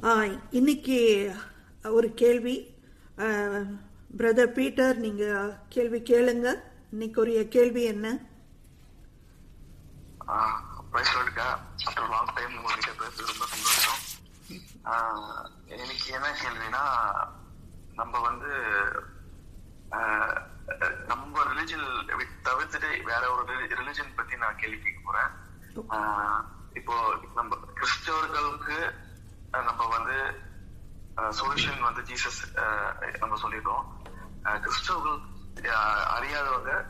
இன்னைக்கு ஒரு கேள்வி. பிரதர் பீட்டர் நீங்க கேள்வி கேளுங்க. இன்னைக்கு ஒரு கேள்வி என்ன? எனக்கு என்ன கேள்வினா நம்ம வந்து நம்ம ரிலிஜன் தவிர்த்துட்டு வேற ஒரு ரிலிஜன் பத்தி நான் கேள்வி கேட்க போறேன். இப்போ நம்ம கிறிஸ்தவர்களுக்கு நம்ம வந்து சொல்யூஷன் வந்து ஜீசஸ் நம்ம சொல்லிடுறோம் ஆஹ் கிறிஸ்தவர்கள் அறியாதவங்க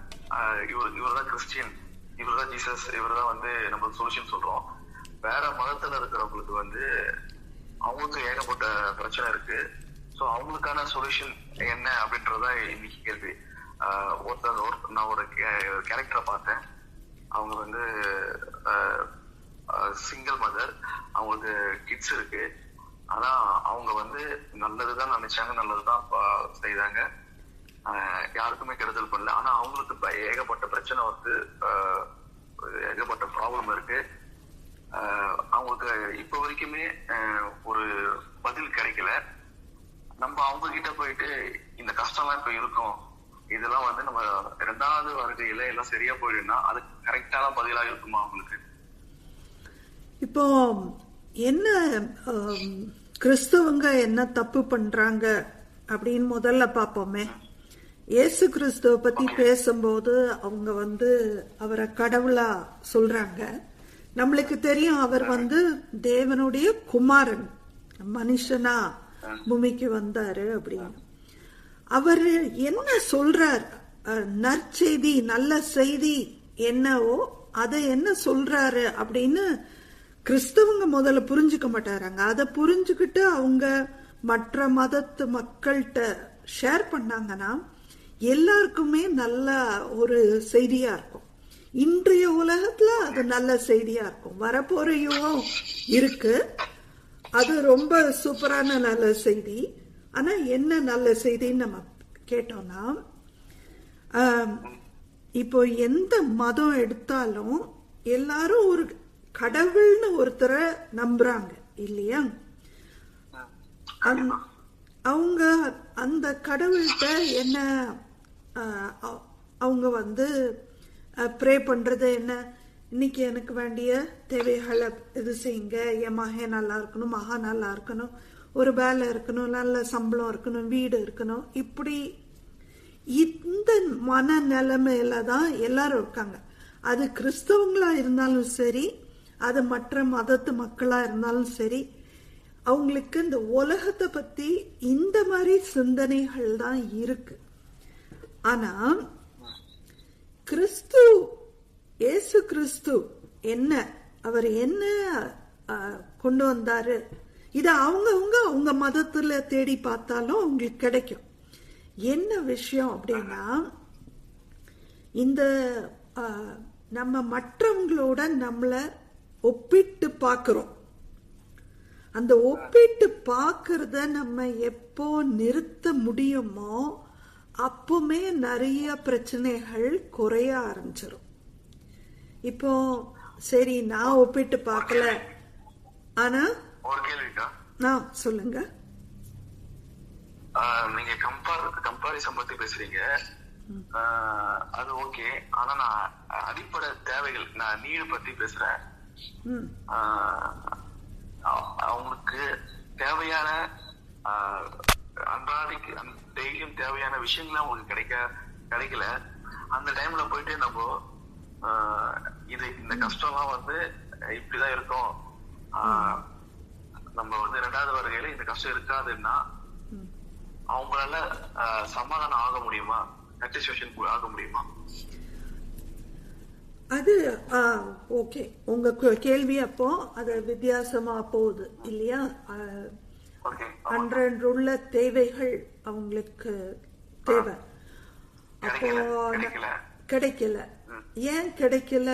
இவர் இவர் தான் கிறிஸ்டியன். இவர் தான் ஜீசஸ் இவர் தான் வந்து நம்ம சொல்யூஷன் சொல்றோம். வேற மதத்துல இருக்கிறவங்களுக்கு வந்து அவங்களுக்கு ஏகப்பட்ட பிரச்சனை இருக்கு. ஸோ அவங்களுக்கான சொல்யூஷன் என்ன அப்படின்றதா இன்னைக்கு கேள்வி. ஆஹ் ஒருத்தர் ஒரு- நான் ஒரு கேரக்டரை பார்த்தேன். அவங்க வந்து சிங்கிள் மதர் அவங்களுக்கு கிட்ஸ் இருக்கு. ஆனா அவங்க வந்து நல்லதுதான் நினைச்சாங்க நல்லதுதான் ப- செய்தாங்க. யாருக்குமே கெடுதல் பண்ணல. ஆனா அவங்களுக்கு ஏகப்பட்ட பிரச்சனை வந்து ஏகப்பட்ட ப்ராப்ளம் இருக்கு. அவங்களுக்கு இப்ப வரைக்குமே ஒரு பதில் கிடைக்கல. நம்ம அவங்க கிட்ட போயிட்டு இந்த கஷ்டம்லாம் இப்ப இருக்கும். இதெல்லாம் வந்து நம்ம ரெண்டாவது வருகையில எல்லாம் சரியா போயிடும்னா அது கரெக்டான பதிலாக இருக்குமா அவங்களுக்கு? இப்போ என்ன கிறிஸ்துவங்க கிறிஸ்தவங்க என்ன தப்பு பண்றாங்க அப்படின்னு முதல்ல பார்ப்போமே. இயேசு கிறிஸ்துவ பத்தி பேசும்போது அவங்க வந்து அவரை கடவுளா சொல்றாங்க. நம்மளுக்கு தெரியும் அவர் வந்து தேவனுடைய குமாரன் மனுஷனா பூமிக்கு வந்தாரு அப்படின்னு. அவர் என்ன சொல்றார்? நற்செய்தி நல்ல செய்தி என்னவோ அதை என்ன சொல்றாரு அப்படின்னு கிறிஸ்தவங்க முதல்ல புரிஞ்சுக்க மாட்டாராங்க. அதை புரிஞ்சுக்கிட்டு அவங்க மற்ற மதத்து மக்கள்கிட்ட ஷேர் பண்ணாங்கன்னா எல்லாருக்குமே நல்ல ஒரு செய்தியா இருக்கும். இன்றைய உலகத்துல அது நல்ல செய்தியா இருக்கும். வரப்போற யுகம் இருக்கு. அது ரொம்ப சூப்பரான நல்ல செய்தி. ஆனா என்ன நல்ல செய்தின்னு நம்ம கேட்டோம்னா இப்போ எந்த மதம் எடுத்தாலும் எல்லாரும் ஒரு கடவுள்னு ஒருத்தரை நம்புறாங்க இல்லையா? அவங்க அந்த கடவுள்கிட்ட என்ன அவங்க வந்து ப்ரே பண்றது என்ன? இன்னைக்கு எனக்கு வேண்டிய தேவைகளை இது செய்யுங்க. என் மகன் நல்லா இருக்கணும் மகா நல்லா இருக்கணும். ஒரு வேலை இருக்கணும் நல்ல சம்பளம் இருக்கணும் வீடு இருக்கணும். இப்படி இந்த மன நிலைமையில தான் எல்லாரும் இருக்காங்க. அது கிறிஸ்தவங்களா இருந்தாலும் சரி அது மற்ற மதத்து மக்களாக இருந்தாலும் சரி அவங்களுக்கு இந்த உலகத்தை பற்றி இந்த மாதிரி சிந்தனைகள் தான் இருக்கு. ஆனால் கிறிஸ்து இயேசு கிறிஸ்து என்ன அவர் என்ன கொண்டு வந்தாரு? இது அவங்கவுங்க அவங்க மதத்துல தேடி பார்த்தாலும் அவங்களுக்கு கிடைக்கும். என்ன விஷயம் அப்படின்னா இந்த நம்ம மற்றவங்களோட நம்மளை ஒப்பிட்டு பார்க்கிறோம். அந்த ஒப்பிட்டு பார்க்கறத நம்ம எப்போ நிறுத்த முடியுமோ அப்பவுமே நிறைய பிரச்சனைகள் குறைய ஆரம்பிச்சிடும் இப்போ சரி நான் ஒப்பிட்டு பார்க்கல. ஆனா நான் சொல்லுங்க. நீங்க கம்பேர் கம்பாரிசன் பத்தி பேசுறீங்க. அது ஓகே ஆனா நான் அடிப்படை தேவைகள் நான் நீடு பத்தி பேசுறேன். அவங்களுக்கு தேவையான அன்றாடிக்கு டெய்லியும் தேவையான விஷயங்கள் அவங்களுக்கு கிடைக்க கிடைக்கல. அந்த டைம்ல போயிட்டு நம்ம இது இந்த கஷ்டம்லாம் வந்து இப்படிதான் இருக்கும். ஆஹ் நம்ம வந்து ரெண்டாவது வருகையில இந்த கஷ்டம் இருக்காதுன்னா. அவங்களால சமாதானம் ஆக முடியுமா? சாட்டிஸ்பேக்ஷன் ஆக முடியுமா? அது ஓகே. உங்க கேள்வி அப்போ அது வித்தியாசமா போகுது இல்லையா? அஹ், ஓகே. அன்றன்றுள்ள தேவைகள் அவங்களுக்கு தேவை. அப்போ கிடைக்கல, ஏன் கிடைக்கல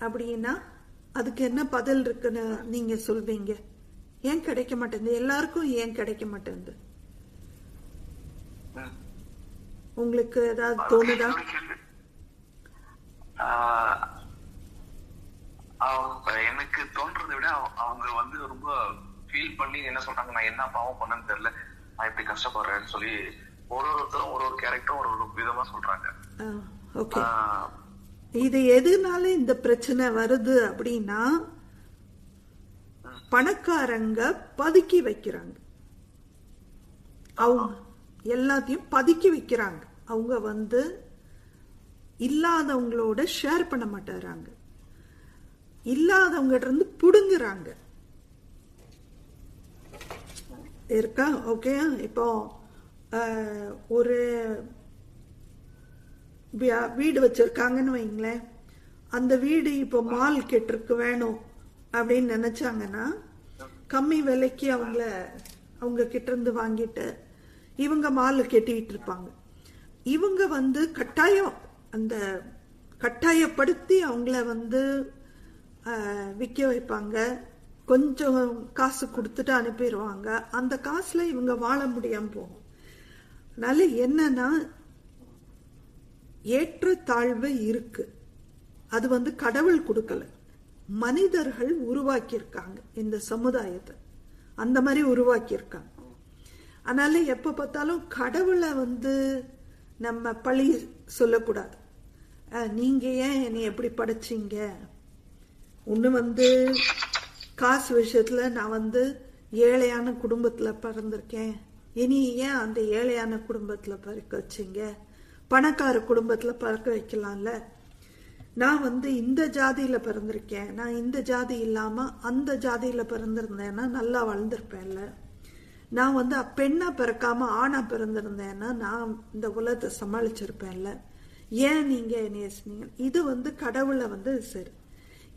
அப்படின்னா அதுக்கு என்ன பதில் இருக்குன்னு நீங்க சொல்வீங்க? ஏன் கிடைக்க மாட்டேங்குது எல்லாருக்கும் ஏன் கிடைக்க மாட்டேங்குது உங்களுக்கு ஏதாவது தோணுதா? எனக்கு தோன்றதை விட அவ- அவங்க வந்து ரொம்ப ஃபீல் பண்ணி என்ன சொல்றாங்க நான் என்ன பாவம் பண்ணேன்னு தெரியல. நான் இப்படி கஷ்டப்படுறேன்னு சொல்லி ஒரு ஒருத்தரும் ஒரு ஒரு கேரக்டரும் ஒரு ஒரு விதமா சொல்றாங்க. இது எதுனால இந்த பிரச்சனை வருது அப்படின்னா பணக்காரங்க பதுக்கி வைக்கிறாங்க. அவங்க எல்லாத்தையும் பதுக்கி வைக்கிறாங்க. அவங்க வந்து இல்லாதவங்களோட ஷேர் பண்ண மாட்டேறாங்க. இல்லாதவங்க இருந்து பிடுங்குறாங்க. இருக்கா? ஓகே இப்போ ஒரு வீடு வச்சிருக்காங்கன்னு வைங்களேன். அந்த வீடு இப்போ மால் கெட்டிருக்கு வேணும் அப்படின்னு நினைச்சாங்கன்னா கம்மி விலைக்கு அவங்கள அவங்க கிட்ட இருந்து வாங்கிட்டு இவங்க மால் கெட்டிக்கிட்டு இருப்பாங்க. இவங்க வந்து கட்டாயம் அந்த கட்டாயப்படுத்தி அவங்கள வந்து விற்க வைப்பாங்க. கொஞ்சம் காசு கொடுத்துட்டு அனுப்பிடுவாங்க. அந்த காசில் இவங்க வாழ முடியாமல் போகும். அதனால என்னன்னா ஏற்றத்தாழ்வு இருக்கு. அது வந்து கடவுள் கொடுக்கல. மனிதர்கள் உருவாக்கியிருக்காங்க இந்த சமுதாயத்தை. அந்த மாதிரி உருவாக்கியிருக்காங்க. அதனால எப்போ பார்த்தாலும் கடவுளை வந்து நம்ம பழி சொல்லக்கூடாது. நீங்கள் நீங்க ஏன் என்னை எப்படி படைச்சீங்க? ஒன்று வந்து காசு விஷயத்தில் நான் வந்து ஏழையான குடும்பத்தில் பிறந்திருக்கேன். இனி ஏன் அந்த ஏழையான குடும்பத்தில் பிறக்க வச்சீங்க? பணக்கார குடும்பத்தில் பிறக்க வைக்கலாம்ல? நான் வந்து இந்த ஜாதியில் பிறந்திருக்கேன். நான் இந்த ஜாதி இல்லாமல் அந்த ஜாதியில் பிறந்திருந்தேன்னா நல்லா வளர்ந்துருப்பேன்ல நான் வந்து பெண்ணாக பிறக்காமல் ஆணாக பிறந்திருந்தேன்னா நான் இந்த உலகத்தை சமாளிச்சிருப்பேன்ல. ஏன் நீங்கள் என்னைய சொன்னீங்க? இது வந்து கடவுளை வந்து சரி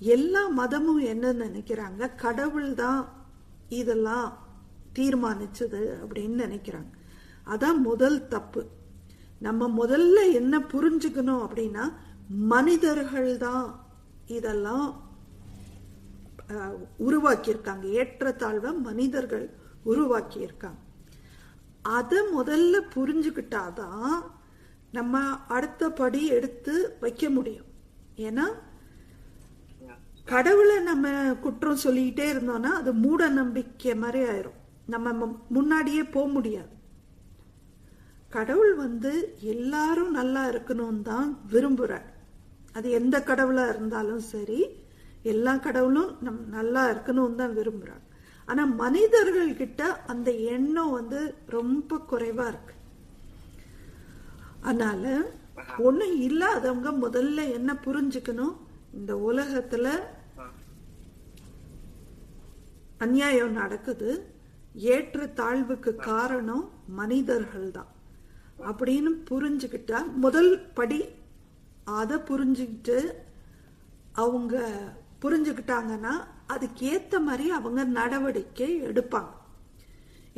எல்லா மதமும் என்ன நினைக்கிறாங்க. கடவுள் தான் இதெல்லாம் தீர்மானிச்சது அப்படின்னு நினைக்கிறாங்க. அதான் முதல் தப்பு. நம்ம முதல்ல என்ன புரிஞ்சுக்கணும் அப்படின்னா மனிதர்கள் தான் இதெல்லாம் உருவாக்கியிருக்காங்க. ஏற்றத்தாழ்வை மனிதர்கள் உருவாக்கியிருக்காங்க. அதை முதல்ல புரிஞ்சுக்கிட்டாதான் நம்ம அடுத்த படி எடுத்து வைக்க முடியும். ஏன்னா கடவுளை நம்ம குற்றம் சொல்லிக்கிட்டே இருந்தோம்னா அது மூட நம்பிக்கை மாதிரி ஆயிரும். நம்ம முன்னாடியே போக முடியாது. கடவுள் வந்து எல்லாரும் நல்லா இருக்கணும்னு தான் விரும்புகிறார் அது எந்த கடவுளாக இருந்தாலும் சரி எல்லா கடவுளும் நம் நல்லா இருக்கணும்னு தான் விரும்புகிறாங்க ஆனால் மனிதர்கள்கிட்ட அந்த எண்ணம் வந்து ரொம்ப குறைவாக இருக்கு. அதனால ஒன்றும் இல்லாதவங்க முதல்ல என்ன புரிஞ்சுக்கணும்? இந்த உலகத்துல அநியாயம் நடக்குது. ஏற்ற தாழ்வுக்கு காரணம் மனிதர்கள் தான் அப்படின்னு புரிஞ்சுக்கிட்டா முதல் படி அதை புரிஞ்சுக்கிட்டு அவங்க புரிஞ்சுக்கிட்டாங்கன்னா அதுக்கு ஏத்த மாதிரி அவங்க நடவடிக்கை எடுப்பாங்க.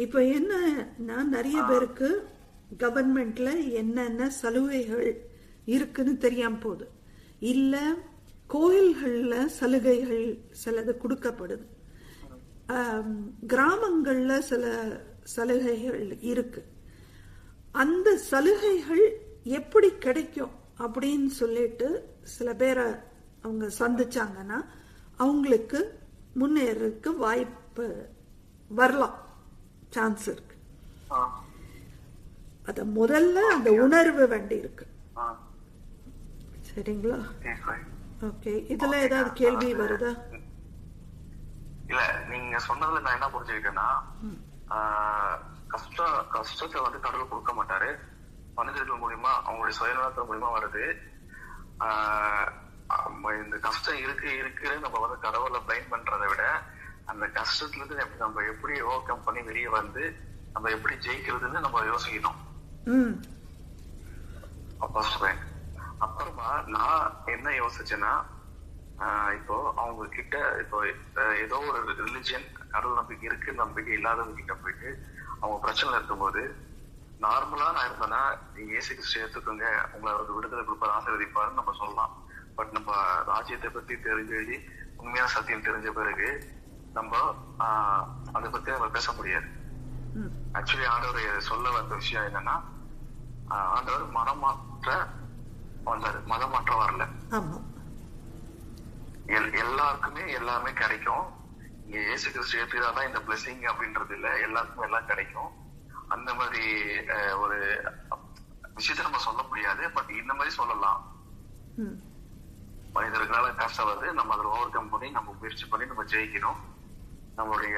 இப்போ என்னன்னா நிறைய பேருக்கு கவர்மெண்ட்ல என்னென்ன சலுகைகள் இருக்குன்னு தெரியாம போகுது. இல்ல கோயில்கள்ல சலுகைகள் சிலது கொடுக்கப்படுது. கிராமங்கள்ல சில சலுகைகள் இருக்கு. அந்த சலுகைகள் எப்படி கிடைக்கும் அப்படின்னு சொல்லிட்டு சில பேரை அவங்க சந்திச்சாங்கன்னா அவங்களுக்கு முன்னேறதுக்கு வாய்ப்பு வரலாம். சான்ஸ் இருக்கு. அத முதல்ல அந்த உணர்வு வேண்டி இருக்கு. சரிங்களா? சரி, சரி. ஓகே இதுல ஏதாவது கேள்வி வருதா? இல்ல நீங்க சொன்னதுல நான் என்ன புரிஞ்சுக்கிட்டேன்னா ஆஹ், கஷ்டம் கஷ்டத்தை வந்து கடவுள் கொடுக்க மாட்டாரு. மனிதர்கள் மூலியமா அவங்களுடைய சுயநலத்தின் மூலியமா வருது. இந்த கஷ்டம் இருக்கு இருக்குன்னு நம்ம வந்து கடவுளை பிளைன் பண்றதை விட அந்த கஷ்டத்துல இருந்து நம்ம எப்படி ஓவர் கம் பண்ணி வெளியே வந்து நம்ம எப்படி ஜெயிக்கிறதுன்னு நம்ம யோசிக்கணும். ஃபர்ஸ்ட் பாயிண்ட் அப்புறமா நான் என்ன யோசிச்சேன்னா இப்போ அவங்க கிட்ட இப்போ ஏதோ ஒரு ரிலிஜியன் கடவுள் நம்பிக்கை இருக்கு நம்பிக்கை இல்லாதவங்க கிட்ட போயிட்டு அவங்க பிரச்சனை இருக்கும்போது நார்மலா நான் இருந்தேன்னா ஏசு கிறிஸ்து ஏத்துக்கோங்க உங்களை அவருக்கு விடுதலை கொடுப்பார் ஆசீர்வதிப்பாருன்னு நம்ம சொல்லலாம். பட் நம்ம ராஜ்யத்தை பத்தி தெரிஞ்சு உண்மையான சத்தியம் தெரிஞ்ச பிறகு நம்ம அதை பத்தி நம்ம பேச முடியாது. ஆக்சுவலி ஆண்டவர் சொல்ல வந்த விஷயம் என்னன்னா ஆண்டவர் மனம் மாற்ற வந்தாரு. மதம் மாற்ற வரல. எல்லாருக்குமே எல்லாமே கிடைக்கும். இங்க இயேசு கிறிஸ்து ஏற்றுதான் இந்த பிளெஸிங் அப்படின்றது இல்ல. எல்லாத்துக்கும் எல்லாம் கிடைக்கும். அந்த மாதிரி ஒரு விஷயத்த நம்ம சொல்ல முடியாது. பட் இந்த மாதிரி சொல்லலாம். மனிதர்களால கஷ்டம் வருது நம்ம அதில் ஓவர் கம் பண்ணி நம்ம முயற்சி பண்ணி நம்ம ஜெயிக்கணும். நம்மளுடைய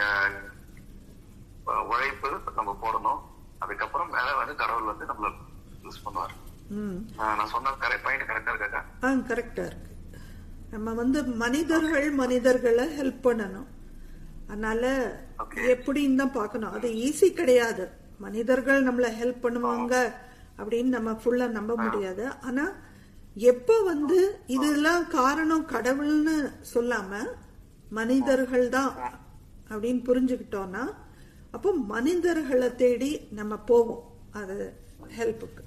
உழைப்பு நம்ம போடணும். அதுக்கப்புறம் மேல வந்து கடவுள் வந்து நம்மள யூஸ் பண்ணுவார். நான் சொன்ன கரெக்ட் பாயிண்ட் கரெக்டா இருக்காக்கா ஆ கரெக்டாக இருக்கு. நம்ம வந்து மனிதர்கள் மனிதர்களை ஹெல்ப் பண்ணணும். அதனால. எப்படின்னு தான் பார்க்கணும். அது ஈஸி கிடையாது. மனிதர்கள் நம்மளை ஹெல்ப் பண்ணுவாங்க அப்படின்னு நம்ம ஃபுல்லா நம்ப முடியாது. ஆனா எப்போ வந்து இதெல்லாம் காரணம் கடவுள்னு சொல்லாம மனிதர்கள் தான் அப்படின்னு புரிஞ்சுக்கிட்டோம்னா அப்போ மனிதர்களை தேடி நம்ம போவோம். அது ஹெல்ப்புக்கு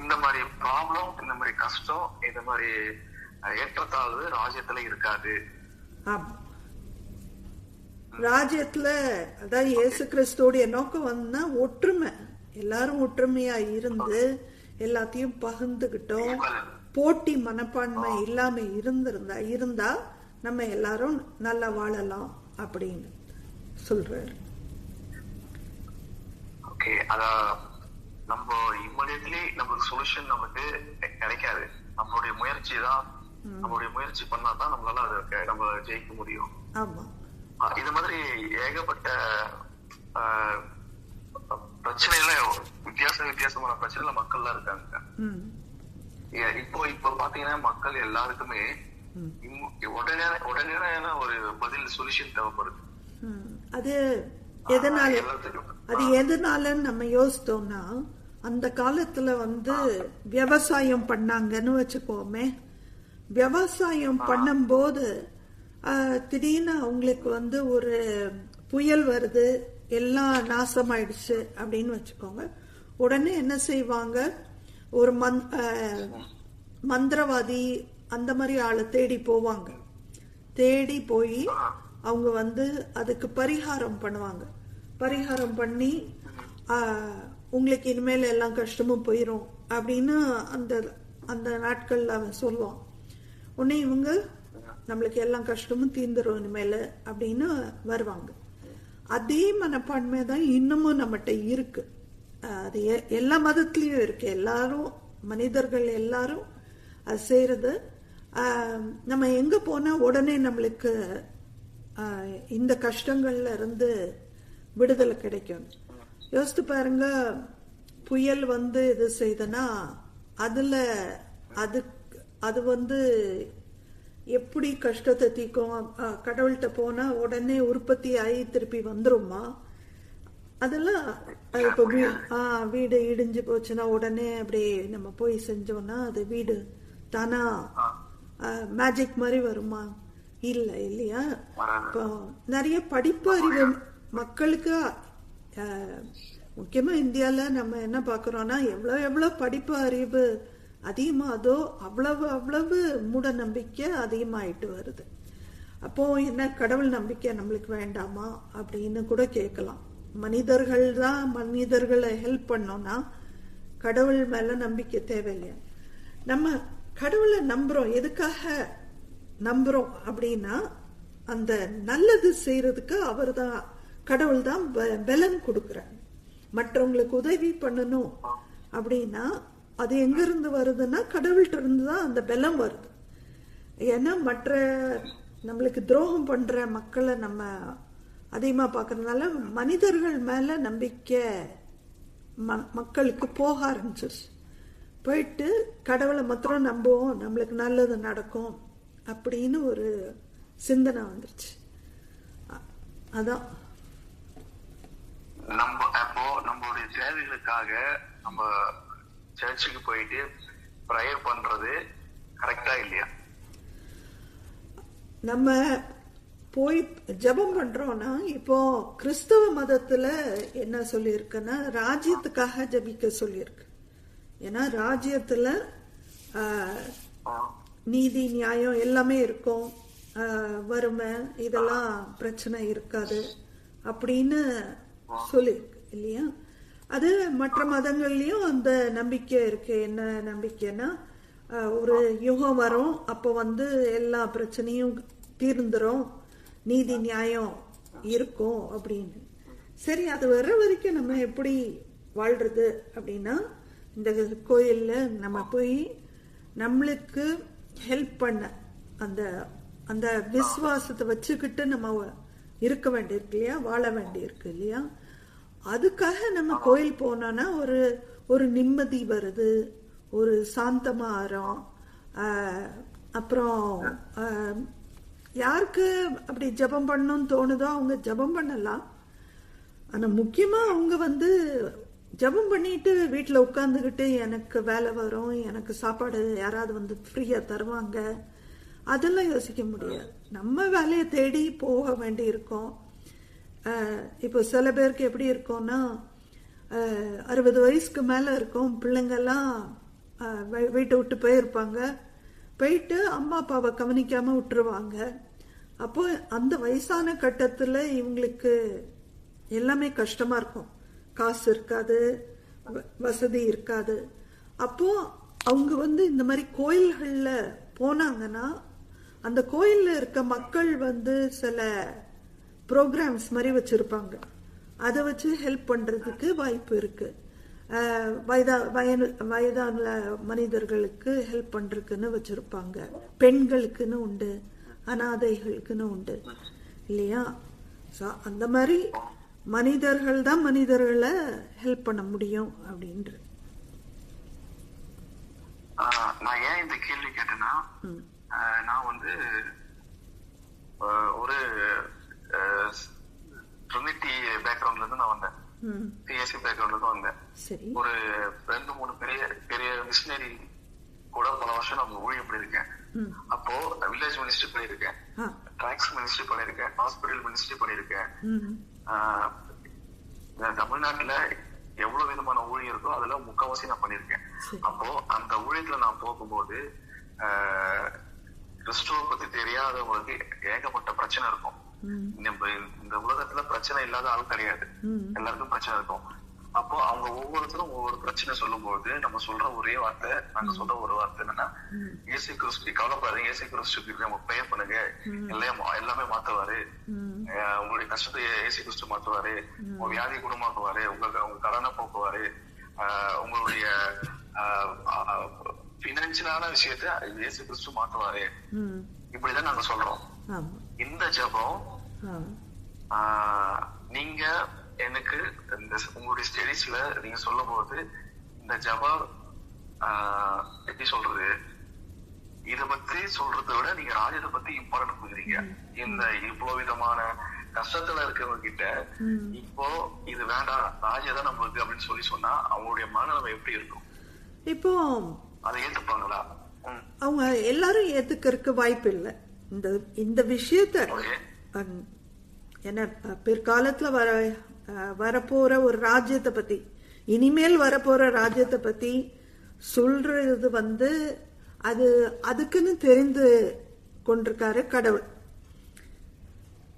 இந்த மாதிரி ப்ராப்ளம் இந்த மாதிரி கஷ்டம் இந்த மாதிரி ஏற்றத்தாழ்வு ராஜ்யத்துல இருக்காது. ராஜ்யத்துல அதான் இயேசு கிறிஸ்துவோடைய நோக்கம் வந்தா ஒற்றுமை. எல்லாரும் ஒற்றுமையா இருந்து எல்லாத்தையும் பகிர்ந்துகிட்டோம் போட்டி மனப்பான்மை இல்லாம இருந்திருந்தா இருந்தா நம்ம எல்லாரும் நல்லா வாழலாம் அப்படின்னு சொல்றாரு. ஓகே அத நம்ம இம்மிடியட்லி நமக்கு சொல்யூஷன் நமக்கு கிடைக்காது. நம்மளுடைய முயற்சி தான். நம்மளுடைய முயற்சி பண்ணா தான் நம்மளால அதை நம்ம ஜெயிக்க முடியும். இது மாதிரி ஏகப்பட்ட பிரச்சனையில வித்தியாச வித்தியாசமான பிரச்சனைல மக்கள்லாம் இருக்காங்க. இப்போ இப்போ பாத்தீங்கன்னா மக்கள் எல்லாருக்குமே உடனே உடனடியான ஒரு பதில் சொல்யூஷன் தேவைப்படுது. அது எதனால? அது எதனாலன்னு நம்ம யோசித்தோம்னா அந்த காலத்துல வந்து விவசாயம் பண்ணாங்கன்னு வச்சுக்கோமே. விவசாயம் பண்ணும்போது திடீர்னு அவங்களுக்கு வந்து ஒரு புயல் வருது எல்லாம் நாசமாயிடுச்சு அப்படின்னு வச்சுக்கோங்க. உடனே என்ன செய்வாங்க? ஒரு மந் மந்திரவாதி அந்த மாதிரி ஆளை தேடி போவாங்க. தேடி போய் அவங்க வந்து அதுக்கு பரிகாரம் பண்ணுவாங்க. பரிகாரம் பண்ணி உங்களுக்கு இனிமேல் எல்லாம் கஷ்டமும் போயிடும் அப்படின்னு அந்த அந்த நாட்கள்ல அவன் சொல்லுவான். உடனே இவங்க நம்மளுக்கு எல்லாம் கஷ்டமும் தீந்துரும் இனிமேல் அப்படின்னு வருவாங்க. அதே மனப்பான்மை தான் இன்னமும் நம்மகிட்ட இருக்கு. அது எ- எல்லா மதத்துலேயும் இருக்கு. எல்லாரும் மனிதர்கள் எல்லாரும் அது செய்யறது நம்ம எங்க போனா உடனே நம்மளுக்கு இந்த கஷ்டங்கள்ல இருந்து விடுதலை கிடைக்கும். யோசித்து பாருங்க புயல் வந்து இது செய்தனா அதுல அது அது வந்து எப்படி கஷ்டத்தை தீக்கும் கடவுள்கிட்ட போனா உடனே உற்பத்தி ஆகி திருப்பி வந்துருமா? அதெல்லாம் இப்ப வீ- ஆ, வீடு இடிஞ்சு போச்சுன்னா உடனே அப்படியே நம்ம போய் செஞ்சோம்னா அது வீடு தானா மேஜிக் மாதிரி வருமா? இல்ல இல்லையா. இப்போ நிறைய படிப்பு அறிவு மக்களுக்கு முக்கியமாக இந்தியாவில் நம்ம என்ன பார்க்குறோன்னா எவ்வளோ எவ்வளோ படிப்பு அறிவு அதிகமாதோ அவ்வளவு அவ்வளவு மூட நம்பிக்கை அதிகமாயிட்டு வருது. அப்போது என்ன கடவுள் நம்பிக்கை நம்மளுக்கு வேண்டாமா அப்படின்னு கூட கேட்கலாம். மனிதர்கள் தான் மனிதர்களை ஹெல்ப் பண்ணோம்னா கடவுள் மேலே நம்பிக்கை தேவையில்லையா நம்ம கடவுளை நம்புகிறோம் எதுக்காக நம்புகிறோம் அப்படின்னா அந்த நல்லது செய்கிறதுக்கு அவர் தான் கடவுள் தான் பலன் கொடுக்கிறார். மற்றவங்களுக்கு உதவி பண்ணணும் அப்படின்னா அது எங்க இருந்து வருதுன்னா கடவுள்கிட்ட இருந்து தான் அந்த பலம் வருது. ஏன்னா மற்ற நம்மளுக்கு துரோகம் பண்ற மக்களை நம்ம அதிகமா பார்க்கறதுனால மனிதர்கள் மேல நம்பிக்கை ம- மக்களுக்கு போக ஆரம்பிச்சிருச்சு. போயிட்டு கடவுளை மாத்திரம் நம்புவோம் நம்மளுக்கு நல்லது நடக்கும் அப்படின்னு ஒரு சிந்தனை வந்துருச்சு. அதான். நம்ம அப்போ நம்மளுடைய தேவைகளுக்காக நம்ம சர்ச்சுக்கு போயிட்டு ப்ரேயர் பண்றது கரெக்டா இல்லையா? நம்ம போய் ஜெபம் பண்றோம்னா இப்போ கிறிஸ்தவ மதத்துல என்ன சொல்லியிருக்குன்னா ராஜ்யத்துக்காக ஜெபிக்க சொல்லியிருக்கு. ஏன்னா ராஜ்யத்துல நீதி நியாயம் எல்லாமே இருக்கும். வறுமை இதெல்லாம் பிரச்சனை இருக்காது. அப்படின்னு சொல்லியிருக்கு இல்லையா? அது மற்ற மதங்கள்லயும் அந்த நம்பிக்கை இருக்கு. என்ன நம்பிக்கைன்னா ஒரு யுகம் வரும் அப்போ வந்து எல்லா பிரச்சனையும் தீர்ந்துரும். நீதி நியாயம் இருக்கும் அப்படின்னு. சரி அது வர்ற வரைக்கும் நம்ம எப்படி வாழ்றது அப்படின்னா இந்த கோயில்ல நம்ம போய் நம்மளுக்கு ஹெல்ப் பண்ண அந்த அந்த விசுவாசத்தை வச்சுக்கிட்டு நம்ம இருக்க வேண்டியிருக்கு இல்லையா? வாழ வேண்டியிருக்கு இல்லையா? அதுக்காக நம்ம கோயில் போனோம்னா ஒரு ஒரு நிம்மதி வருது ஒரு சாந்தமா ஆறோம் அப்புறம் யாருக்கு அப்படி ஜெபம் பண்ணணும்னு தோணுதோ அவங்க ஜெபம் பண்ணலாம். ஆனா முக்கியமா அவங்க வந்து ஜெபம் பண்ணிட்டு வீட்டுல உட்காந்துக்கிட்டு எனக்கு வேலை வரும் எனக்கு சாப்பாடு யாராவது வந்து ஃப்ரீயா தருவாங்க அதெல்லாம் யோசிக்க முடியாது. நம்ம வேலையை தேடி போக வேண்டி இருக்கும் இப்போ சில பேருக்கு எப்படி இருக்கும்னா அறுபது வயசுக்கு மேலே இருக்கும் பிள்ளைங்கெல்லாம் வீட்டை விட்டு போயிருப்பாங்க. போயிட்டு அம்மா அப்பாவை கவனிக்காமல் விட்டுருவாங்க. அப்போ அந்த வயசான கட்டத்தில் இவங்களுக்கு எல்லாமே கஷ்டமாக இருக்கும். காசு இருக்காது வ- வசதி இருக்காது. அப்போ அவங்க வந்து இந்த மாதிரி கோயில்களில் போனாங்கன்னா அந்த கோயிலில் இருக்க மக்கள் வந்து சில ப்ரோக்ராம்ஸ் மாதிரி வச்சிருப்பாங்க. அதை வச்சு ஹெல்ப் பண்றதுக்கு வாய்ப்பு இருக்கு. அஹ் வயதா வயது வயதான மனிதர்களுக்கு ஹெல்ப் பண்றதுக்குன்னு வச்சிருப்பாங்க. பெண்களுக்குன்னு உண்டு அனாதைகளுக்குன்னு உண்டு. இல்லையா? ஸோ அந்த மாதிரி மனிதர்கள் தான் மனிதர்களை ஹெல்ப் பண்ண முடியும் அப்படின்ற நான் ஏன் இந்த கேள்வி கேட்டேன்னா நான் வந்து ஒரு ட்ரினிட்டி பேக்ரவுண்ட்ல இருந்து நான் வந்தேன். பிஎஸ்சி பேக்ரவுண்ட்ல இருந்து வந்தேன். ஒரு ரெண்டு மூணு பெரிய பெரிய மிஷினரி கூட பல வருஷம் நான் ஊழியம் பண்ணியிருக்கேன். ம். அப்போ வில்லேஜ் மினிஸ்ட்ரி பண்ணியிருக்கேன். ஆ. ட்ராக்ஸ் மினிஸ்ட்ரி பண்ணியிருக்கேன். ஹாஸ்பிட்டல் மினிஸ்ட்ரி பண்ணியிருக்கேன். தமிழ்நாட்டுல எவ்வளவு விதமான ஊழியம் இருக்கோ அதுல முக்காவாசி நான் பண்ணியிருக்கேன். சரி. அப்போ அந்த ஊழியத்துல நான் போகும்போது கிறிஸ்துவ பத்தி தெரியாதவங்களுக்கு ஏகப்பட்ட பிரச்சனை இருக்கும். இந்த உலகத்துல பிரச்சனை இல்லாத ஆள் கிடையாது. எல்லாருக்கும் பிரச்சனை இருக்கும். அப்போ அவங்க ஒவ்வொருத்தரும் ஒவ்வொரு பிரச்சனை சொல்லும்போது நம்ம சொல்ற ஒரே வார்த்தை நாங்க சொல்ற ஒரு வார்த்தை என்னன்னா இயேசு கிறிஸ்து கவலைப்படாதீங்க இயேசு கிறிஸ்துக்கு நம்ம ப்ரே பண்ணுங்க. எல்லாமே எல்லாமே மாத்துவாரு. உங்களுடைய கஷ்டத்தை இயேசு கிறிஸ்து மாத்துவாரு. உங்க வியாதியை குணமாக்குவாரு உங்க உங்க கடனை போக்குவாரு. உங்களுடைய பினான்சியலான விஷயத்த இயேசு கிறிஸ்து மாத்துவாரு. இப்படிதான் நாங்க சொல்றோம். இந்த ஜெபம் நீங்க எனக்கு இந்த உங்களுடைய ஸ்டடிஸ்ல நீங்க சொல்லும் போது இந்த ஆஹ் எப்படி சொல்றது? இத பத்தி சொல்றதை விட நீங்க ராஜ்யத்தை பத்தி இம்பார்ட்டன்ட் கொடுக்குறீங்க இந்த இவ்வளவு விதமான கஷ்டத்துல இருக்கவங்க கிட்ட. இப்போ இது வேண்டாம் தான் நம்மளுக்கு அப்படின்னு சொல்லி சொன்னா அவங்களுடைய மனநிலைமை எப்படி இருக்கும்? இப்போ அதை ஏத்துப்பாங்களா. அவங்க எல்லாரும் ஏத்துக்கறதுக்கு வாய்ப்பு இல்லை இந்த இந்த விஷயத்த என்ன பிற்காலத்துல வர வரப்போற ஒரு ராஜ்யத்தை பத்தி இனிமேல் வரப்போற ராஜ்யத்தை பத்தி சொல்றது வந்து அது அதுக்குன்னு தெரிந்து கொண்டிருக்காரு கடவுள்.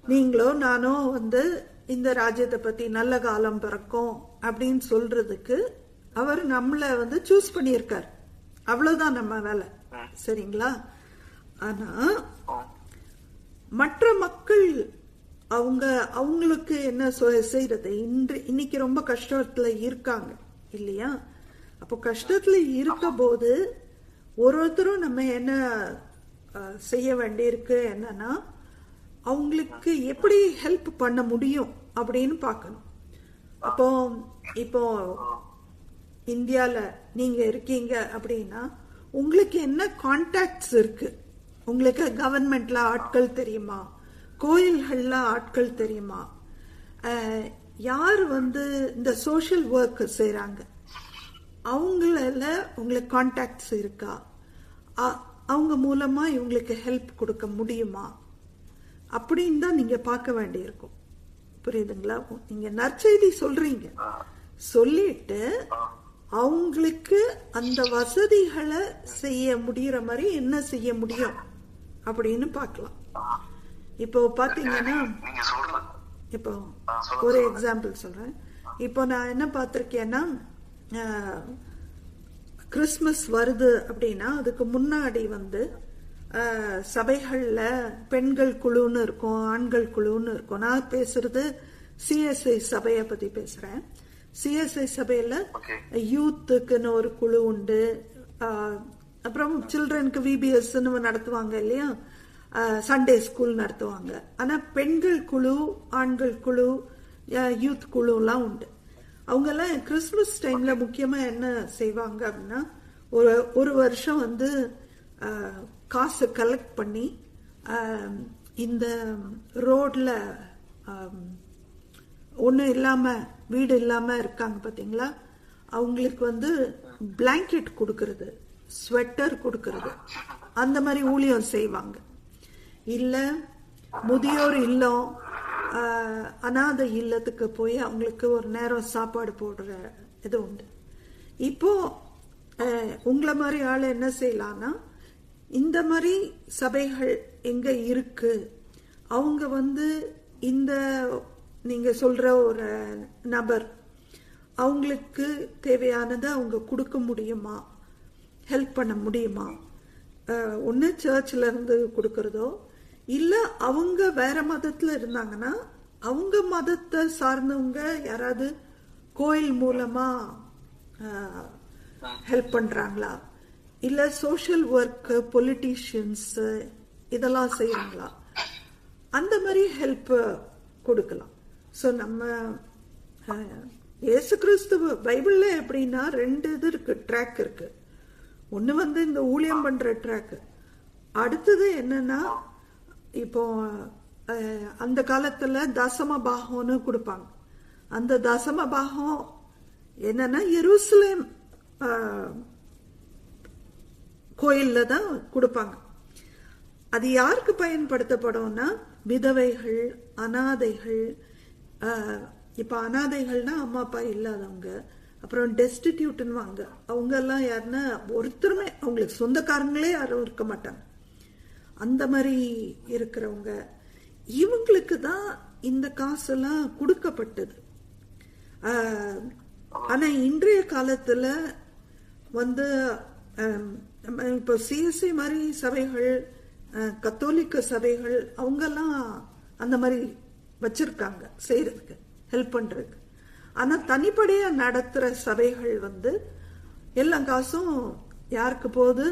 நீங்களோ நானோ வந்து இந்த ராஜ்யத்தை பத்தி நல்ல காலம் பிறக்கும் அப்படின்னு சொல்றதுக்கு அவர் நம்மள வந்து சூஸ் பண்ணியிருக்கார். அவ்வளவுதான் நம்ம வேலை. சரிங்களா? ஆனா. மற்ற மக்கள் அவங்க அவங்களுக்கு என்ன சொ- செய்யறது இன்று இன்னைக்கு ரொம்ப கஷ்டத்துல இருக்காங்க இல்லையா? அப்போ கஷ்டத்துல இருக்க போது ஒரு ஒருத்தரும் நம்ம என்ன செய்ய வேண்டியிருக்கு? என்னன்னா அவங்களுக்கு எப்படி ஹெல்ப் பண்ண முடியும் அப்படின்னு பார்க்கணும். அப்போ இப்போ இந்தியால நீங்க இருக்கீங்க அப்படின்னா உங்களுக்கு என்ன கான்டாக்ட்ஸ் இருக்கு? உங்களுக்கு கவர்மெண்ட்ல ஆட்கள் தெரியுமா? கோயில்கள்ல ஆட்கள் தெரியுமா? யார் வந்து இந்த சோஷியல் ஒர்க் செய்கிறாங்க அவங்கள உங்களுக்கு கான்டாக்ட்ஸ் இருக்கா? அவங்க மூலமா இவங்களுக்கு ஹெல்ப் கொடுக்க முடியுமா? அப்படின்னு தான் நீங்க பார்க்க வேண்டியிருக்கும். புரியுதுங்களா? நீங்க நற்செய்தி சொல்றீங்க. சொல்லிட்டு அவங்களுக்கு அந்த வசதிகளை செய்ய முடியற மாதிரி என்ன செய்ய முடியும்? அப்படின்னு பார்க்கலாம். இப்போ சொல்றது இப்போ ஒரு. எக்ஸாம்பிள் சொல்றேன். இப்போ நான் என்ன பார்த்திருக்கேன்னா கிறிஸ்மஸ் வருது அப்படின்னா அதுக்கு முன்னாடி வந்து சபைகள்ல பெண்கள் குழுன்னு இருக்கும் ஆண்கள் குழுன்னு இருக்கும். நான் பேசுறது சிஎஸ்ஐ சபையை பத்தி பேசுறேன். சிஎஸ்ஐ சபையில. யூத்துக்குன்னு ஒரு குழு உண்டு. அப்புறம் சில்ட்ரனுக்கு விபிஎஸ் நடத்துவாங்க இல்லையா? சண்டே ஸ்கூல் நடத்துவாங்க. ஆனா பெண்கள் குழு ஆண்கள் குழு யூத் குழுலாம் உண்டு. அவங்க எல்லாம் கிறிஸ்துமஸ் டைம்ல முக்கியமா என்ன செய்வாங்க அப்படின்னா ஒரு ஒரு வருஷம் வந்து காசு கலெக்ட் பண்ணி இந்த ரோட்ல ஒன்றும் இல்லாம வீடு இல்லாம இருக்காங்க பாத்தீங்களா? அவங்களுக்கு வந்து பிளாங்கெட் கொடுக்கறது. ஸ்வெட்டர் கொடுக்கறது. அந்த மாதிரி ஊழியம் செய்வாங்க. இல்லை முதியோர் இல்லம் அனாதை இல்லத்துக்கு போய் அவங்களுக்கு ஒரு நேரம் சாப்பாடு போடுற இது உண்டு. இப்போ உங்களை மாதிரி ஆள் என்ன செய்யலாம்னா இந்த மாதிரி சபைகள் எங்க இருக்கு? அவங்க வந்து இந்த நீங்க சொல்ற ஒரு நபர் அவங்களுக்கு தேவையானதை அவங்க கொடுக்க முடியுமா? ஹெல்ப் பண்ண முடியுமா? ஒன்று சர்ச்சில் இருந்து கொடுக்கறதோ இல்லை அவங்க வேற மதத்தில் இருந்தாங்கன்னா அவங்க மதத்தை சார்ந்தவங்க யாராவது கோயில் மூலமாக ஹெல்ப் பண்ணுறாங்களா இல்லை சோஷியல் ஒர்க்கு பொலிட்டீஷியன்ஸு இதெல்லாம் செய்யறாங்களா அந்த மாதிரி ஹெல்ப்பு கொடுக்கலாம். ஸோ நம்ம இயேசு கிறிஸ்துவ பைபிளில் எப்படின்னா ரெண்டு இது இருக்குது ட்ராக் இருக்குது ஒன்று வந்து இந்த ஊழியம் பண்ணுற ட்ராக்கு அடுத்தது என்னன்னா இப்போ அந்த காலத்தில் தசம பாகம்னு கொடுப்பாங்க. அந்த தசம பாகம் என்னன்னா எருசலேம் கோயிலில் தான் கொடுப்பாங்க. அது யாருக்கு பயன்படுத்தப்படும்னா விதவைகள் அனாதைகள் இப்போ அனாதைகள்னா அம்மா அப்பா இல்லாதவங்க அப்புறம் டெஸ்டிடியூட்னு அவங்கெல்லாம் அவங்க எல்லாம் யாருன்னா ஒருத்தருமே அவங்களுக்கு சொந்தக்காரங்களே யாரும் இருக்க மாட்டாங்க. அந்த மாதிரி இருக்கிறவங்க இவங்களுக்கு தான் இந்த காசெல்லாம் கொடுக்கப்பட்டது. ஆனால் ஆனா இன்றைய காலத்துல வந்து இப்போ சிஎஸ்சி மாதிரி சபைகள் கத்தோலிக்க சபைகள் அவங்கெல்லாம் அந்த மாதிரி வச்சிருக்காங்க செய்யறதுக்கு ஹெல்ப் பண்றதுக்கு. ஆனால் தனிப்படையாக நடத்துகிற சபைகள் வந்து எல்லா காசும் யாருக்கு போகுது?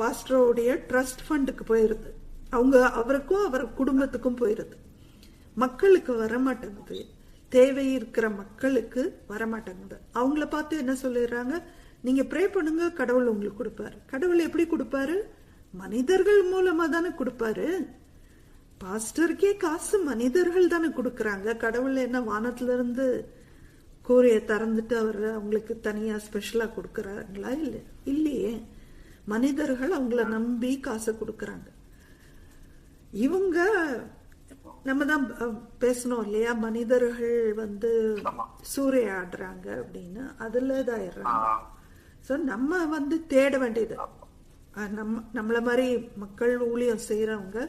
பாஸ்டரோடைய ட்ரஸ்ட் ஃபண்டுக்கு போயிடுது அவங்க அவருக்கும் அவர் குடும்பத்துக்கும் போயிருது. மக்களுக்கு வர மாட்டேங்குது தேவை இருக்கிற மக்களுக்கு வர மாட்டேங்குது அவங்கள பார்த்து என்ன சொல்லிடுறாங்க? நீங்கள் ப்ரே பண்ணுங்க கடவுள் உங்களுக்கு கொடுப்பாரு. கடவுள் எப்படி கொடுப்பாரு? மனிதர்கள் மூலமாக தானே கொடுப்பாரு. பாஸ்டருக்கே காசு மனிதர்கள் தானே கொடுக்கறாங்க. கடவுள் என்ன வானத்துல இருந்து கூரைய திறந்துட்டு அவர் அவங்களுக்கு தனியா ஸ்பெஷலா கொடுக்கறாங்களா இல்ல இல்லையே. மனிதர்கள் அவங்கள நம்பி காசை கொடுக்கறாங்க. இவங்க நம்ம தான் பேசணும் இல்லையா? மனிதர்கள் வந்து. சூறையாடுறாங்க அப்படின்னு. அதுல இதாயிடுறாங்க. ஸோ நம்ம வந்து தேட வேண்டியது. நம்ம நம்மள மாதிரி மக்கள் ஊழியம் செய்யறவங்க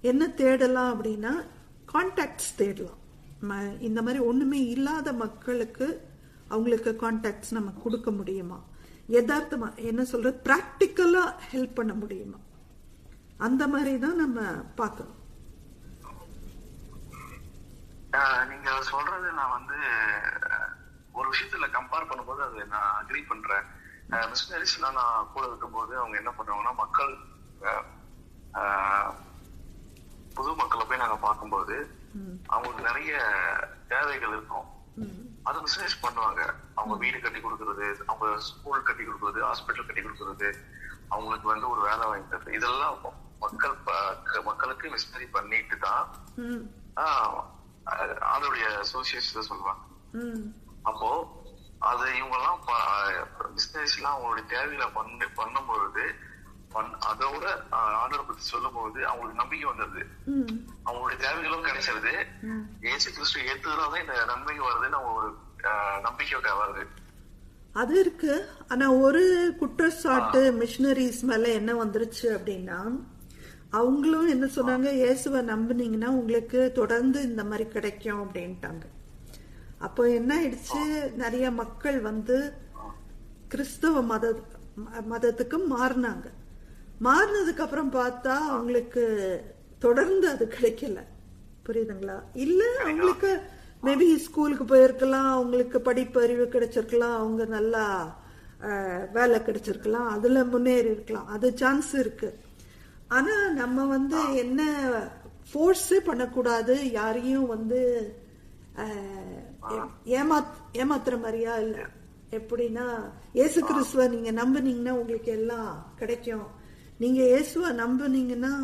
என்ன தேடலாம் அப்படின்னா கான்டாக்ட்ஸ் தேடலாம். ம- இந்த மாதிரி ஒன்றுமே இல்லாத மக்களுக்கு அவங்களுக்கு கான்டாக்ட்ஸ் நம்ம கொடுக்க முடியுமா? யதார்த்தமாக என்ன சொல்கிறது ப்ராக்டிக்கலாக ஹெல்ப் பண்ண முடியுமா? அந்த மாதிரி தான் நம்ம பார்க்கணும். நீங்க சொல்றது நான் வந்து ஒரு விஷயத்துல கம்பேர் பண்ணும்போது அது நான் அக்ரி பண்றேன். மிஷினரிஸ்லாம் நான் கூட இருக்கும்போது அவங்க என்ன பண்ணுவாங்கன்னா மக்கள் புது மக்களை போய் நாங்க பார்க்கும்போது அவங்களுக்கு நிறைய தேவைகள் இருக்கும். அதை மிஸ்னரிஸ் பண்ணுவாங்க. அவங்க வீடு கட்டி கொடுக்கறது அவங்க ஸ்கூல் கட்டி கொடுக்கறது ஹாஸ்பிட்டல் கட்டி கொடுக்கறது அவங்களுக்கு வந்து ஒரு வேலை வாங்கி தருது இதெல்லாம் மக்கள் ப- மக்களுக்கு மிஸ்னரி பண்ணிட்டு தான் அதனுடைய ஆஹ் அசோசியேஷன் சொல்லுவாங்க. அப்போ அது இவங்க எல்லாம் பிசினஸ் எல்லாம் அவங்களுடைய தேவைகளை பண்ணு பண்ணும்பொழுது பொழுது அதோட ஆர்டர் பத்தி சொல்லும்போது அவங்களுக்கு நம்பிக்கை வந்துருது ம். அவங்களுடைய தேவைகளும் கிடைச்சிருது. ஏசு கிறிஸ்து ஏத்துறதுனால இந்த நன்மைக்கு வருதுன்னு அவங்க ஒரு நம்பிக்கை வருது. அது இருக்கு. ஆனா ஒரு குற்றச்சாட்டு மிஷினரிஸ் மேல என்ன வந்துருச்சு அப்படின்னா அவங்களும் என்ன சொன்னாங்க இயேசுவை நம்புனீங்கன்னா உங்களுக்கு தொடர்ந்து இந்த மாதிரி கிடைக்கும் அப்படின்ட்டாங்க. அப்போ என்ன ஆயிடுச்சு? நிறைய மக்கள் வந்து கிறிஸ்தவ மத மதத்துக்கு மாறினாங்க. மாறினதுக்கு அப்புறம் பார்த்தா அவங்களுக்கு தொடர்ந்து அது கிடைக்கல. புரியுதுங்களா? இல்ல அவங்களுக்கு மேபி ஸ்கூலுக்கு போயிருக்கலாம் அவங்களுக்கு படிப்பு அறிவு கிடைச்சிருக்கலாம் அவங்க நல்லா வேலை கிடைச்சிருக்கலாம் அதுல முன்னேறி இருக்கலாம். அது சான்ஸ் இருக்கு. ஆனா நம்ம வந்து என்ன ஃபோர்ஸே பண்ணக்கூடாது யாரையும் வந்து ஏ- ஏமாத் ஏமாத்துற மாதிரியா இல்ல. எப்படின்னா இயேசு கிறிஸ்துவ நீங்க நம்புனீங்கன்னா உங்களுக்கு எல்லாம் கிடைக்கும். நீங்கள் இயேசுவை நம்புனீங்கன்னா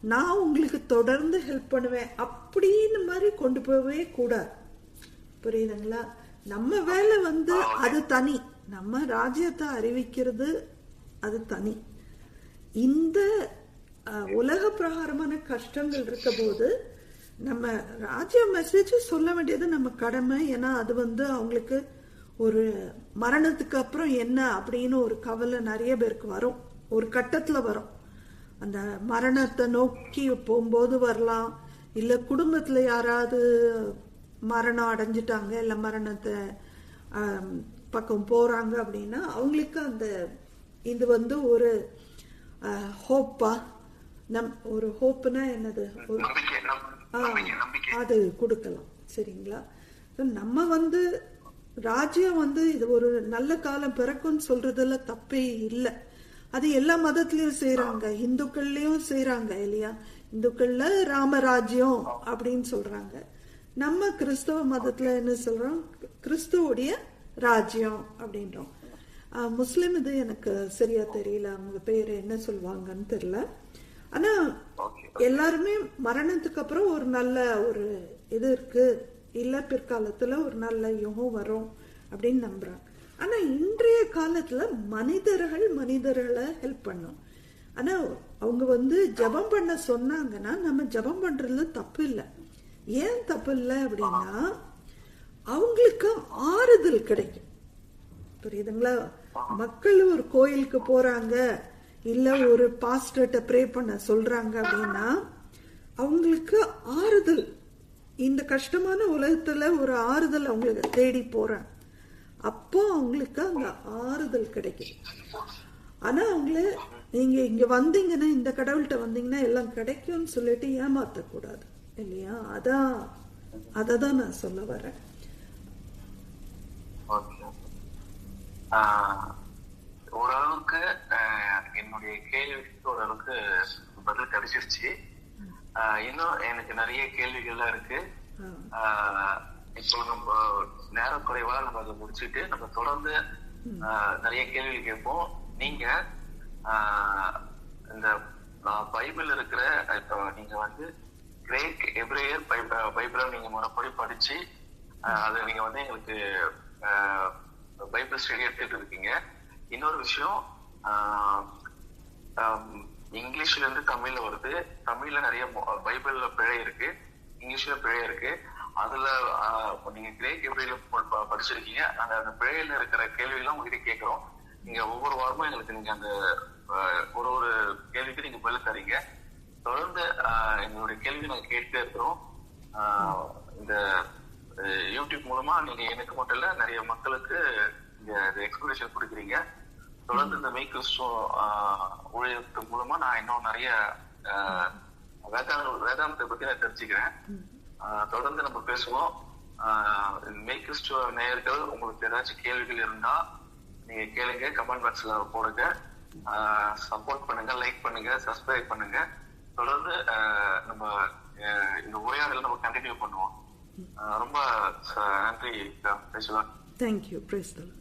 நான் உங்களுக்கு தொடர்ந்து ஹெல்ப் பண்ணுவேன் அப்படின்னு மாதிரி கொண்டு போகவே கூடாது. புரியுதுங்களா? நம்ம வேலை வந்து அது தனி. நம்ம ராஜ்யத்தை அறிவிக்கிறது அது தனி. இந்த உலக பிரகாரமான கஷ்டங்கள் இருக்க போது நம்ம ராஜ்ய மெசேஜ் சொல்ல வேண்டியது நம்ம கடமை. ஏன்னா அது வந்து அவங்களுக்கு ஒரு மரணத்துக்கு அப்புறம் என்ன அப்படின்னு ஒரு கவலை நிறைய பேருக்கு வரும். ஒரு கட்டத்தில் வரும். அந்த மரணத்தை நோக்கி போகும்போது வரலாம். இல்லை குடும்பத்தில் யாராவது மரணம் அடைஞ்சிட்டாங்க இல்லை மரணத்தை பக்கம் போகிறாங்க அப்படின்னா அவங்களுக்கு அந்த இது வந்து ஒரு ஹோப்பா நம் ஒரு ஹோப்புனா என்னது? ஒரு ஆ, அது கொடுக்கலாம். சரிங்களா? நம்ம வந்து ராஜ்யம் வந்து இது ஒரு நல்ல காலம் பிறக்கும்னு சொல்றதுல தப்பே இல்லை. அது எல்லா மதத்திலயும் செய்யறாங்க இந்துக்கள்லயும் செய்யறாங்க இல்லையா? இந்துக்கள்ல ராமராஜ்யம் அப்படின்னு சொல்றாங்க. நம்ம கிறிஸ்தவ மதத்துல என்ன சொல்றோம்? கிறிஸ்துவோடைய ராஜ்யம் அப்படின்றோம். முஸ்லிம் இது எனக்கு சரியா தெரியல. அவங்க பேர் என்ன சொல்லுவாங்கன்னு தெரியல. ஆனா எல்லாருமே மரணத்துக்கு அப்புறம் ஒரு நல்ல ஒரு இது இருக்கு. இல்ல பிற்காலத்துல ஒரு நல்ல யுகம் வரும் அப்படின்னு நம்புறாங்க. ஆனா இன்றைய காலத்துல மனிதர்கள் மனிதர்களை ஹெல்ப் பண்ணும். ஆனா அவங்க வந்து ஜெபம் பண்ண சொன்னாங்கன்னா நம்ம ஜெபம் பண்றதுல தப்பு இல்லை ஏன் தப்பு இல்லை அப்படின்னா அவங்களுக்கு ஆறுதல் கிடைக்கும். புரியுதுங்களா? மக்கள் ஒரு கோயிலுக்கு போறாங்க இல்ல ஒரு பாஸ்டர்ட்ட ப்ரே பண்ண சொல்றாங்க அப்படின்னா அவங்களுக்கு ஆறுதல். இந்த கஷ்டமான உலகத்துல ஒரு ஆறுதல் அவங்களுக்கு தேடி போறாங்க. அப்போ அவங்களுக்கு அந்த ஆறுதல் கிடைக்கும் ஆனா அவங்கள நீங்க இங்க வந்தீங்கன்னா இந்த கடவுள்கிட்ட வந்தீங்கன்னா எல்லாம் கிடைக்கும்னு சொல்லிட்டு ஏமாத்தக்கூடாது இல்லையா? அதான் அதை தான் நான் சொல்ல வரேன். ஓரளவுக்கு என்னுடைய கேள்விக்கு ஓரளவுக்கு பதில் கிடைச்சிருச்சு. இன்னும் எனக்கு நிறைய கேள்விகள்லாம் இருக்கு. இப்போ நம்ம நேரம் குறைவா நம்ம அதை முடிச்சுட்டு நம்ம தொடர்ந்து நிறைய கேள்வி கேட்போம். நீங்க இந்த பைபிள் இருக்கிற இப்போ நீங்க வந்து கிரேக் எப்ரேயர் பைபிளை நீங்க முறைப்படி படிச்சு அதை நீங்க வந்து எங்களுக்கு ஆஹ், பைபிள் ஸ்டடி எடுத்துட்டு இருக்கீங்க. இன்னொரு விஷயம் இங்கிலீஷ்ல இருந்து தமிழ்ல வருது. தமிழ்ல நிறைய பைபிள்ல பிழை இருக்கு. இங்கிலீஷ்ல பிழை இருக்கு. அதுல நீங்க கிரேக் எப்ரேல படிச்சிருக்கீங்க. அந்த அந்த பிழையில இருக்கிற கேள்வியெல்லாம் உங்ககிட்ட கேட்கிறோம். நீங்க ஒவ்வொரு வாரமும் எங்களுக்கு நீங்க அந்த ஒரு ஒரு கேள்விக்கு நீங்க பதில் தரீங்க. தொடர்ந்து ஆஹ், எங்களுடைய கேள்வி நாங்க கேட்டுட்டே இருக்கிறோம். ஆஹ், இந்த யூடியூப் மூலமா நீங்க எனக்கு மட்டும் இல்ல நிறைய மக்களுக்கு இந்த எக்ஸ்பிளேஷன் கொடுக்குறீங்க. தொடர்ந்து இந்த மெய் கிறிஸ்துவ ஊழியத்து மூலமா நான் இன்னும் நிறைய ஆஹ், வேதாந்த வேதாந்தத்தை பத்தி நான் தெரிஞ்சுக்கிறேன். தொடர்ந்து நம்ம பேசுவோம். ஆஹ், மெய் கிறிஸ்துவ நேயர்கள் உங்களுக்கு ஏதாச்சும் கேள்விகள் இருந்தா நீங்க கேளுங்க கமெண்ட் பாக்ஸ்ல போடுங்க. சப்போர்ட் பண்ணுங்க லைக் பண்ணுங்க சப்ஸ்கிரைப் பண்ணுங்க. தொடர்ந்து நம்ம இந்த உரையாடல நம்ம கண்டினியூ பண்ணுவோம். ரொம்ப ச- நன்றி பேசுவா தேங்க்யூ பிரேஸ்தல்